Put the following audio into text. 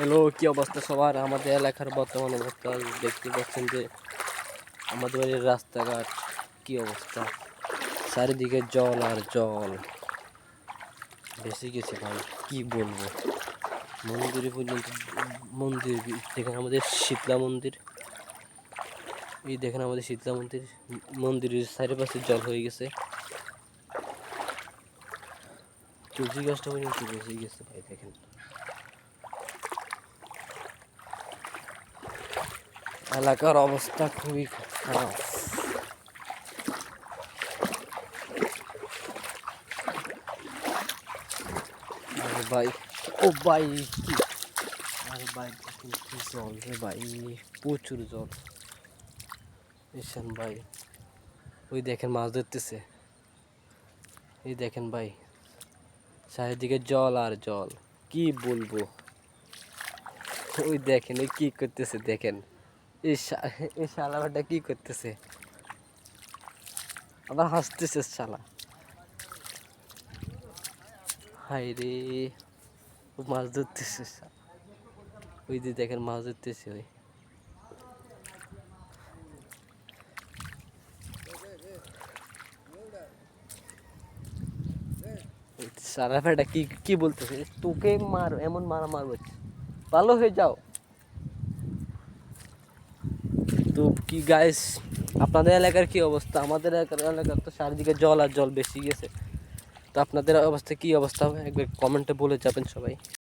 Hello, কি অবস্থা সবার? আমাদের এলাকার বর্তমান অবস্থা, দেখতে পাচ্ছেন যে আমাদের বাড়ির রাস্তাঘাট কি অবস্থা? চারিদিকে জল আর জল। বেশি গেছে ভাই কি বলব? মন্দিরে পর্যন্ত, মন্দির, দেখেন আমাদের শীতলা মন্দির। এই দেখেন আমাদের শীতলা মন্দির, মন্দিরের চারিপাশে জল হয়ে গেছে। তুলসী গাছটা পর্যন্ত বেশি গেছে ভাই, দেখেন। এলাকার অবস্থা খুবই খারাপ। ভাই, ও ভাই, কি? আরে ভাই জল রে ভাই, প্রচুর জল। ঈশান ভাই, ওই দেখেন মাছ ধরতেছে। এই দেখেন ভাই, চারিদিকে জল আর জল, কি বলব? ওই দেখেন ওই কি করতেছে দেখেন। এই শালাটা কি করতেছে? আবার হাসতেছে শালা। হাই রে মাছ ধরতেছে ওই যে দেখেন মাছ ধরতেছে ওই। সারা ফেটা কি কি বলতেছে? তোকে মার এমন মারা মারবো ভালো হয়ে যাও। তো কি গাইস আপনাদের এলাকার কি অবস্থা? আমাদের এলাকার এলাকার তো চারিদিকে জল আর জল বেশি গেছে। তো আপনাদের অবস্থা কি অবস্থা? হবে একবার কমেন্টে বলে যাবেন সবাই।